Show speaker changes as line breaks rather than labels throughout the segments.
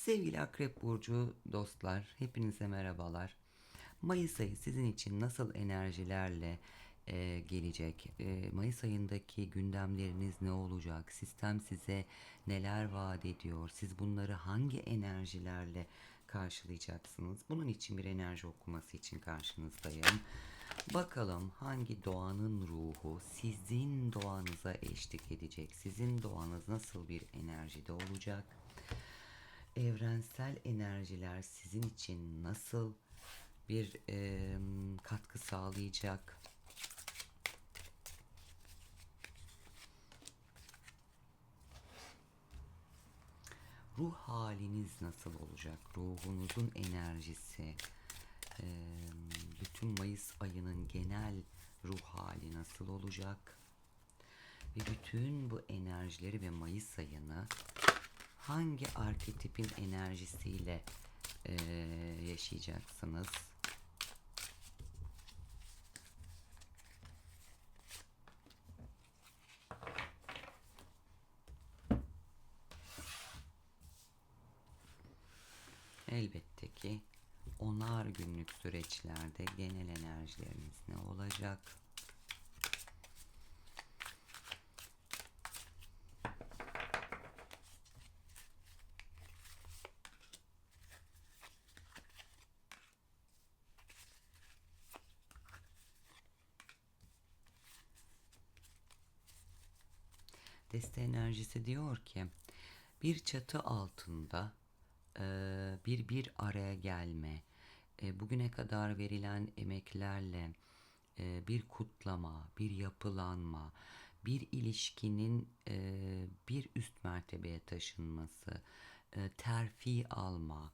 Sevgili Akrep Burcu dostlar, hepinize merhabalar. Mayıs ayı sizin için nasıl enerjilerle e, gelecek? E, Mayıs ayındaki gündemleriniz ne olacak? Sistem size neler vaat ediyor? Siz bunları hangi enerjilerle karşılayacaksınız? Bunun için bir enerji okuması için karşınızdayım. Bakalım hangi doğanın ruhu sizin doğanıza eşlik edecek? Sizin doğanız nasıl bir enerjide olacak? Evrensel enerjiler sizin için nasıl bir e, katkı sağlayacak? Ruh haliniz nasıl olacak? Ruhunuzun enerjisi, e, bütün Mayıs ayının genel ruh hali nasıl olacak? Ve bütün bu enerjileri ve Mayıs ayını hangi arketipin enerjisiyle e, yaşayacaksınız? Elbette ki onar günlük süreçlerde genel enerjileriniz ne olacak? Deste enerjisi diyor ki bir çatı altında e, bir bir araya gelme, e, bugüne kadar verilen emeklerle e, bir kutlama, bir yapılanma, bir ilişkinin bir üst mertebeye taşınması, terfi alma,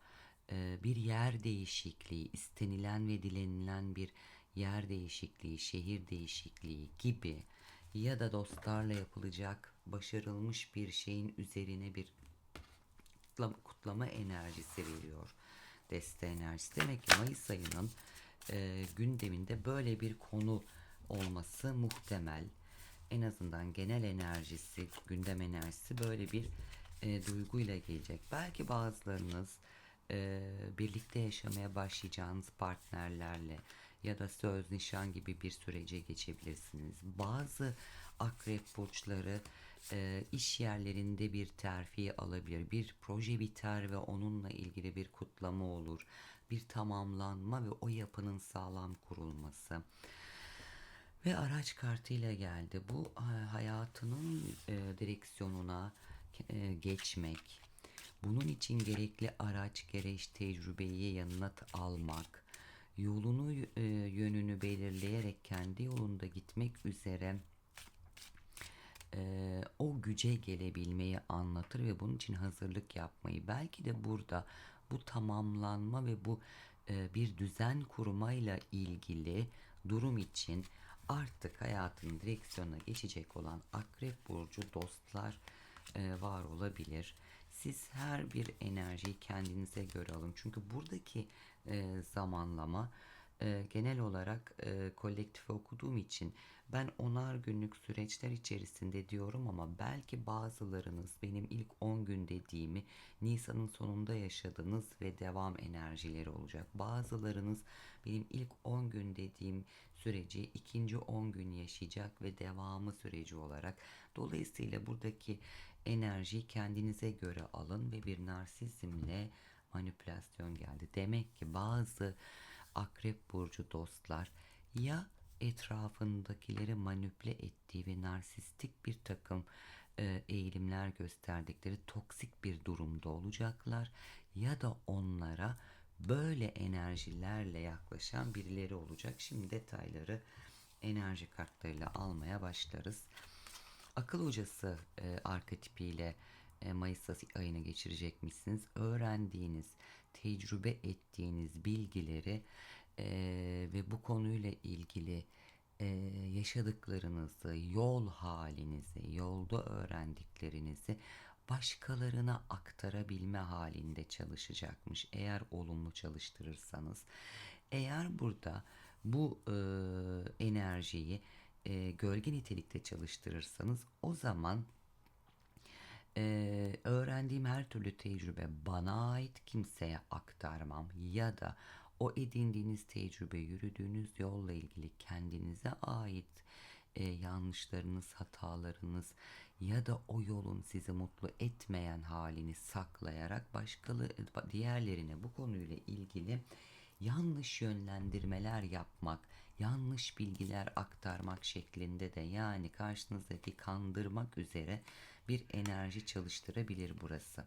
bir yer değişikliği, istenilen ve dilenilen bir yer değişikliği, şehir değişikliği gibi ya da dostlarla yapılacak başarılmış bir şeyin üzerine bir kutlama, enerjisi veriyor. Deste enerjisi. Demek ki Mayıs ayının e, gündeminde böyle bir konu olması muhtemel. En azından genel enerjisi, gündem enerjisi böyle bir e, duyguyla gelecek. Belki bazılarınız e, birlikte yaşamaya başlayacağınız partnerlerle ya da söz nişan gibi bir sürece geçebilirsiniz. Bazı akrep burçları e, iş yerlerinde bir terfi alabilir. Bir proje biter ve onunla ilgili bir kutlama olur. Bir tamamlanma ve o yapının sağlam kurulması. Ve araç kartıyla geldi. Bu e, hayatının e, direksiyonuna e, geçmek, bunun için gerekli araç, gereç, tecrübeyi yanına almak, yolunu e, yönünü belirleyerek kendi yolunda gitmek üzere e, o güce gelebilmeyi anlatır ve bunun için hazırlık yapmayı belki de burada bu tamamlanma ve bu e, bir düzen kurmayla ilgili durum için artık hayatın direksiyonuna geçecek olan akrep burcu dostlar e, var olabilir. Siz her bir enerjiyi kendinize göre alın. Çünkü buradaki e, zamanlama e, genel olarak e, kolektife okuduğum için ben onar günlük süreçler içerisinde diyorum ama belki bazılarınız benim ilk 10 gün dediğimi Nisan'ın sonunda yaşadınız ve devam enerjileri olacak. Bazılarınız benim ilk 10 gün dediğim süreci ikinci 10 gün yaşayacak ve devamı süreci olarak. Dolayısıyla buradaki enerjiyi kendinize göre alın ve bir narsizmle manipülasyon geldi. Demek ki bazı akrep burcu dostlar ya etrafındakileri manipüle ettiği ve narsistik bir takım e, eğilimler gösterdikleri toksik bir durumda olacaklar ya da onlara böyle enerjilerle yaklaşan birileri olacak. Şimdi detayları enerji kartlarıyla almaya başlarız. Akıl hocası e, arketipiyle e, Mayıs ayını geçirecekmişsiniz. Öğrendiğiniz, tecrübe ettiğiniz bilgileri e, ve bu konuyla ilgili e, yaşadıklarınızı, yol halinizi, yolda öğrendiklerinizi başkalarına aktarabilme halinde çalışacakmış. Eğer olumlu çalıştırırsanız. Eğer burada bu e, enerjiyi e, gölge nitelikte çalıştırırsanız o zaman Ee, öğrendiğim her türlü tecrübe bana ait kimseye aktarmam. Ya da o edindiğiniz tecrübe yürüdüğünüz yolla ilgili kendinize ait e, yanlışlarınız, hatalarınız ya da o yolun sizi mutlu etmeyen halini saklayarak başkaları diğerlerine bu konuyla ilgili yanlış yönlendirmeler yapmak, yanlış bilgiler aktarmak şeklinde de yani karşınızdaki kandırmak üzere bir enerji çalıştırabilir burası.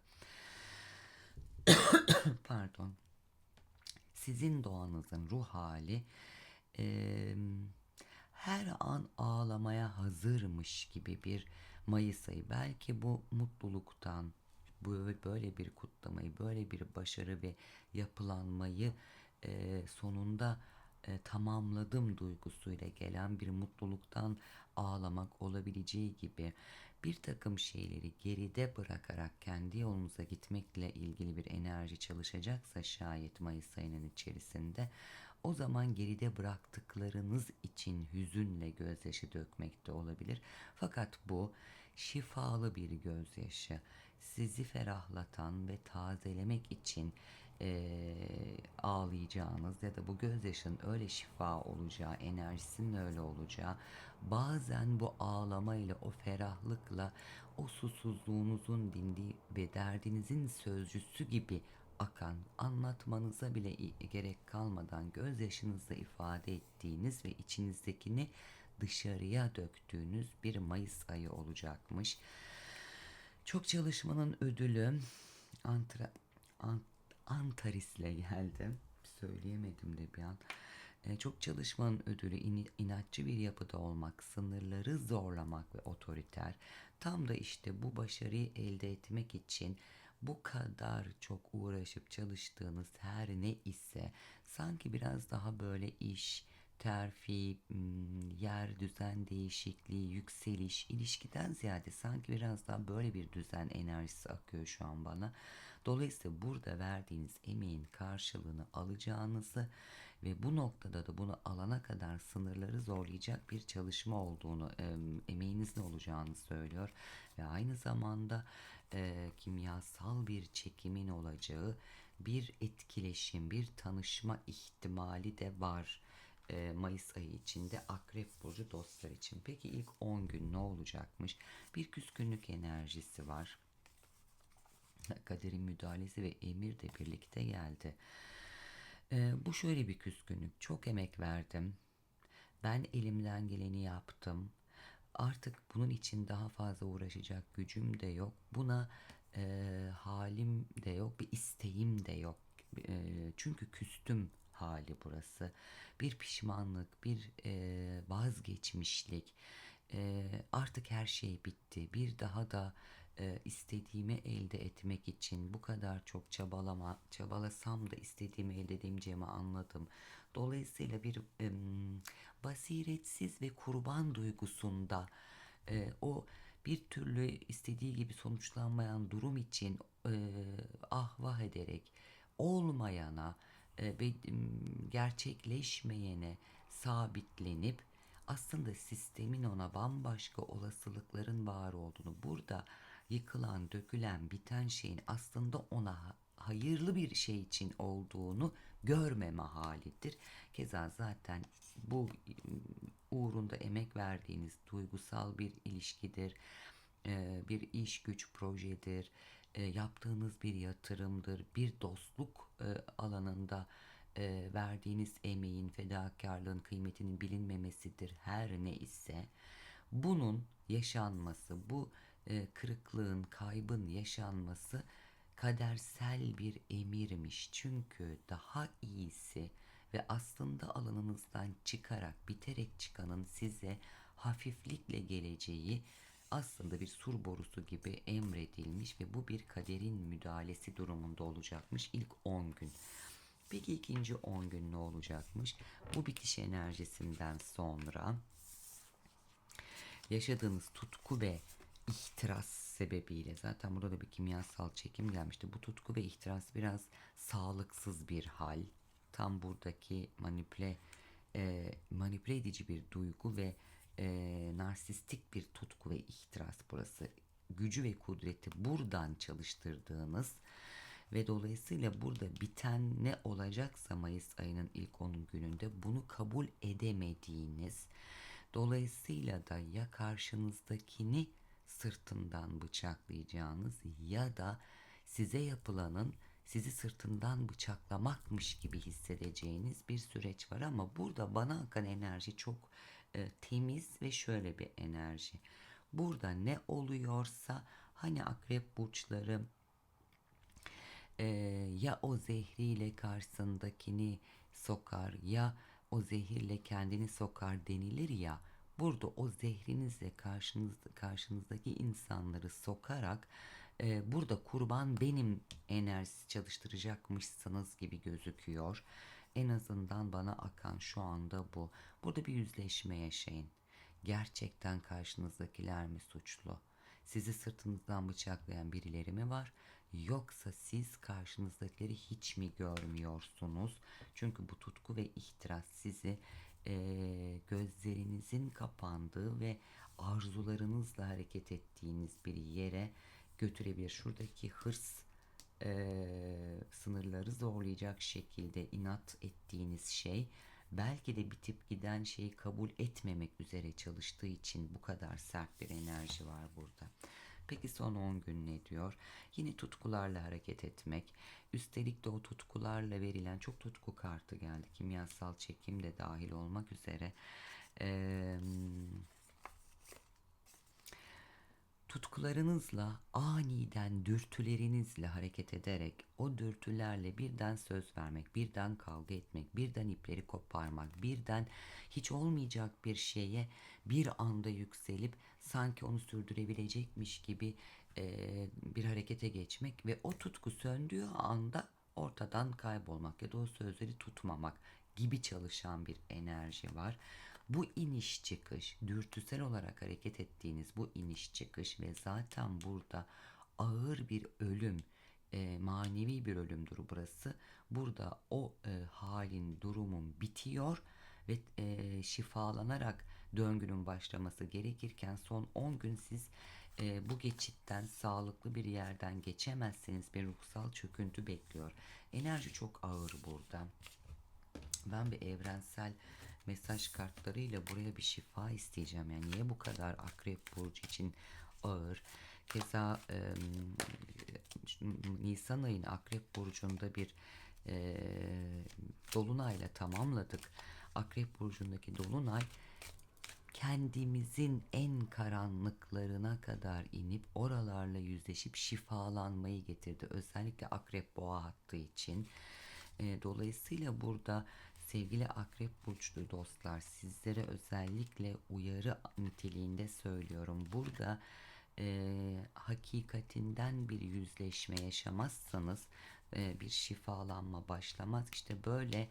Pardon. Sizin doğanızın ruh hali eee, her an ağlamaya hazırmış gibi bir Mayıs ayı. Belki bu mutluluktan, bu böyle bir kutlamayı, böyle bir başarı ve yapılanmayı eee, sonunda e, tamamladım duygusuyla gelen bir mutluluktan ağlamak olabileceği gibi bir takım şeyleri geride bırakarak kendi yolunuza gitmekle ilgili bir enerji çalışacaksa şayet Mayıs ayının içerisinde o zaman geride bıraktıklarınız için hüzünle gözyaşı dökmek de olabilir. Fakat bu şifalı bir gözyaşı, sizi ferahlatan ve tazelemek için eee, ağlayacağınız ya da bu gözyaşın öyle şifa olacağı, enerjisinin öyle olacağı, bazen bu ağlamayla, o ferahlıkla, o susuzluğunuzun dindiği ve derdinizin sözcüsü gibi akan, anlatmanıza bile gerek kalmadan gözyaşınızla ifade ettiğiniz ve içinizdekini dışarıya döktüğünüz bir Mayıs ayı olacakmış. Çok çalışmanın ödülü Antra, An, Antaris'le geldi. Söyleyemedim de bir an. E, çok çalışmanın ödülü ini- inatçı bir yapıda olmak, sınırları zorlamak ve otoriter. Tam da işte bu başarıyı elde etmek için bu kadar çok uğraşıp çalıştığınız her ne ise sanki biraz daha böyle iş, terfi, yer düzen değişikliği, yükseliş, ilişkiden ziyade sanki biraz daha böyle bir düzen enerjisi akıyor şu an bana. Dolayısıyla burada verdiğiniz emeğin karşılığını alacağınızı ve bu noktada da bunu alana kadar sınırları zorlayacak bir çalışma olduğunu, em, emeğinizin olacağını söylüyor. Ve aynı zamanda e, kimyasal bir çekimin olacağı bir etkileşim, bir tanışma ihtimali de var. E, Mayıs ayı içinde Akrep Burcu dostlar için. Peki ilk 10 gün ne olacakmış? Bir küskünlük enerjisi var. Kaderin müdahalesi ve emir de birlikte geldi. Ee, bu şöyle bir küskünlük. Çok emek verdim. Ben elimden geleni yaptım. Artık bunun için daha fazla uğraşacak gücüm de yok. Buna e, halim de yok, bir isteğim de yok. E, çünkü küstüm hali burası. Bir pişmanlık, bir e, vazgeçmişlik. E, artık her şey bitti. Bir daha da e, istediğimi elde etmek için bu kadar çok çabalama, çabalasam da istediğimi elde edemeyeceğimi anladım. Dolayısıyla bir em, basiretsiz ve kurban duygusunda e, o bir türlü istediği gibi sonuçlanmayan durum için e, ah ederek olmayana e, gerçekleşmeyene sabitlenip aslında sistemin ona bambaşka olasılıkların var olduğunu burada yıkılan, dökülen, biten şeyin aslında ona ha- hayırlı bir şey için olduğunu görmeme halidir. Keza zaten bu uğrunda emek verdiğiniz duygusal bir ilişkidir, e, bir iş güç projedir, e, yaptığınız bir yatırımdır, bir dostluk e, alanında e, verdiğiniz emeğin, fedakarlığın kıymetinin bilinmemesidir her ne ise bunun yaşanması, bu e, kırıklığın, kaybın yaşanması kadersel bir emirmiş. Çünkü daha iyisi ve aslında alanınızdan çıkarak, biterek çıkanın size hafiflikle geleceği aslında bir sur borusu gibi emredilmiş ve bu bir kaderin müdahalesi durumunda olacakmış ilk 10 gün. Peki ikinci 10 gün ne olacakmış? Bu bitiş enerjisinden sonra yaşadığınız tutku ve ihtiras sebebiyle zaten burada da bir kimyasal çekim gelmişti. Bu tutku ve ihtiras biraz sağlıksız bir hal. Tam buradaki manipüle e, manipüle edici bir duygu ve e, narsistik bir tutku ve ihtiras burası. Gücü ve kudreti buradan çalıştırdığınız ve dolayısıyla burada biten ne olacaksa Mayıs ayının ilk 10 gününde bunu kabul edemediğiniz dolayısıyla da ya karşınızdakini sırtından bıçaklayacağınız ya da size yapılanın sizi sırtından bıçaklamakmış gibi hissedeceğiniz bir süreç var. Ama burada bana akan enerji çok e, temiz ve şöyle bir enerji. Burada ne oluyorsa hani akrep burçları e, ya o zehriyle karşısındakini sokar ya o zehirle kendini sokar denilir ya burada o zehrinizle karşınızda, karşınızdaki insanları sokarak e, burada kurban benim enerjisi çalıştıracakmışsınız gibi gözüküyor. En azından bana akan şu anda bu. Burada bir yüzleşme yaşayın. Gerçekten karşınızdakiler mi suçlu? Sizi sırtınızdan bıçaklayan birileri mi var? Yoksa siz karşınızdakileri hiç mi görmüyorsunuz? Çünkü bu tutku ve ihtiras sizi eee, gözlerinizin kapandığı ve arzularınızla hareket ettiğiniz bir yere götürebilir. Şuradaki hırs eee, sınırları zorlayacak şekilde inat ettiğiniz şey belki de bitip giden şeyi kabul etmemek üzere çalıştığı için bu kadar sert bir enerji var burada. Peki son 10 gün ne diyor? Yine tutkularla hareket etmek. Üstelik de o tutkularla verilen çok tutku kartı geldi. Kimyasal çekim de dahil olmak üzere. Eee tutkularınızla aniden dürtülerinizle hareket ederek o dürtülerle birden söz vermek, birden kavga etmek, birden ipleri koparmak, birden hiç olmayacak bir şeye bir anda yükselip sanki onu sürdürebilecekmiş gibi eee, bir harekete geçmek ve o tutku söndüğü anda ortadan kaybolmak ya da o sözleri tutmamak gibi çalışan bir enerji var. Bu iniş çıkış, dürtüsel olarak hareket ettiğiniz bu iniş çıkış ve zaten burada ağır bir ölüm, e, manevi bir ölümdür burası. Burada o e, halin, durumun bitiyor ve e, şifalanarak döngünün başlaması gerekirken son 10 gün siz e, bu geçitten sağlıklı bir yerden geçemezseniz bir ruhsal çöküntü bekliyor. Enerji çok ağır burada. Ben bir evrensel mesaj kartlarıyla buraya bir şifa isteyeceğim. Yani niye bu kadar akrep burcu için ağır? Keza e, Nisan ayını akrep burcunda bir e, dolunayla tamamladık. Akrep burcundaki dolunay kendimizin en karanlıklarına kadar inip oralarla yüzleşip şifalanmayı getirdi. Özellikle akrep boğa hattı için. E, dolayısıyla burada sevgili akrep burçlu dostlar sizlere özellikle uyarı niteliğinde söylüyorum. Burada e, hakikatinden bir yüzleşme yaşamazsanız e, bir şifalanma başlamaz. İşte böyle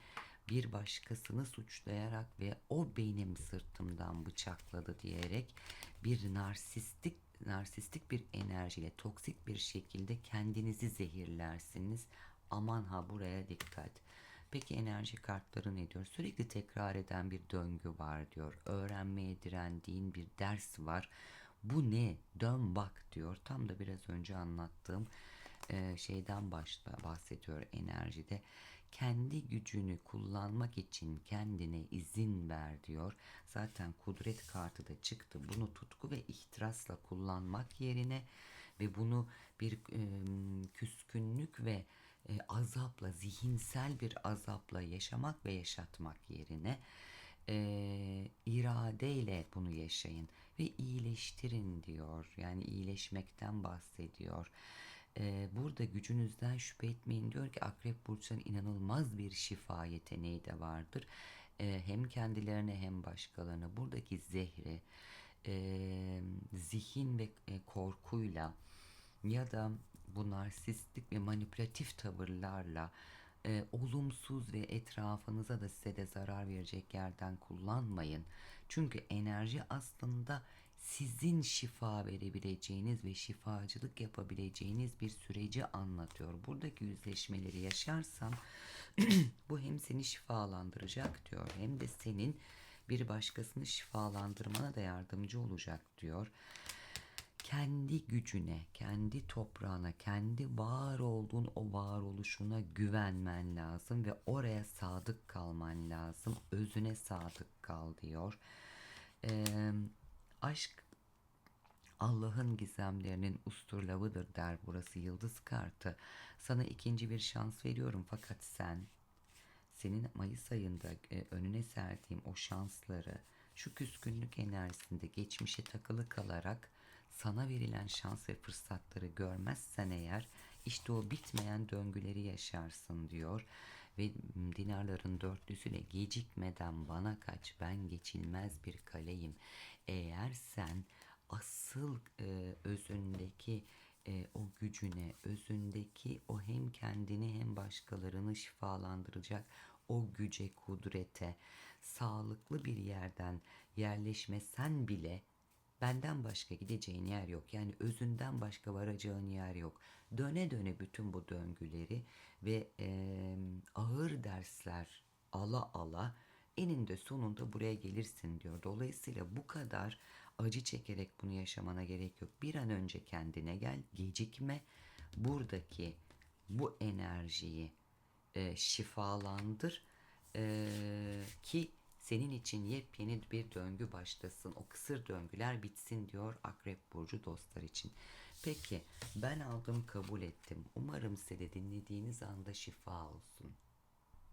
bir başkasını suçlayarak ve o benim sırtımdan bıçakladı diyerek bir narsistik narsistik bir enerjiyle toksik bir şekilde kendinizi zehirlersiniz. Aman ha buraya dikkat. Peki enerji kartları ne diyor? Sürekli tekrar eden bir döngü var diyor. Öğrenmeye direndiğin bir ders var. Bu ne? Dön bak diyor. Tam da biraz önce anlattığım e, şeyden başla bahsediyor enerjide. Kendi gücünü kullanmak için kendine izin ver diyor. Zaten kudret kartı da çıktı. Bunu tutku ve ihtirasla kullanmak yerine ve bunu bir e, küskünlük ve e, azapla, zihinsel bir azapla yaşamak ve yaşatmak yerine e, iradeyle bunu yaşayın ve iyileştirin diyor. Yani iyileşmekten bahsediyor. E, burada gücünüzden şüphe etmeyin diyor ki akrep burçların inanılmaz bir şifa yeteneği de vardır. E, hem kendilerine hem başkalarına buradaki zehri e, zihin ve e, korkuyla ya da bu narsistik ve manipülatif tavırlarla e, olumsuz ve etrafınıza da size de zarar verecek yerden kullanmayın. Çünkü enerji aslında sizin şifa verebileceğiniz ve şifacılık yapabileceğiniz bir süreci anlatıyor. Buradaki yüzleşmeleri yaşarsan bu hem seni şifalandıracak diyor hem de senin bir başkasını şifalandırmana da yardımcı olacak diyor kendi gücüne, kendi toprağına, kendi var olduğun o varoluşuna güvenmen lazım ve oraya sadık kalman lazım. Özüne sadık kal diyor. Ee, aşk Allah'ın gizemlerinin usturlavıdır der burası yıldız kartı. Sana ikinci bir şans veriyorum fakat sen senin Mayıs ayında e, önüne serdiğim o şansları şu küskünlük enerjisinde geçmişe takılı kalarak sana verilen şans ve fırsatları görmezsen eğer işte o bitmeyen döngüleri yaşarsın diyor ve dinarların dörtlüsüyle gecikmeden bana kaç ben geçilmez bir kaleyim. Eğer sen asıl e, özündeki e, o gücüne, özündeki o hem kendini hem başkalarını şifalandıracak o güce, kudrete, sağlıklı bir yerden yerleşmesen bile benden başka gideceğin yer yok. Yani özünden başka varacağın yer yok. Döne döne bütün bu döngüleri ve e, ağır dersler ala ala eninde sonunda buraya gelirsin diyor. Dolayısıyla bu kadar acı çekerek bunu yaşamana gerek yok. Bir an önce kendine gel, gecikme. Buradaki bu enerjiyi e, şifalandır e, ki senin için yepyeni bir döngü başlasın. O kısır döngüler bitsin diyor Akrep Burcu dostlar için. Peki ben aldım kabul ettim. Umarım size de dinlediğiniz anda şifa olsun.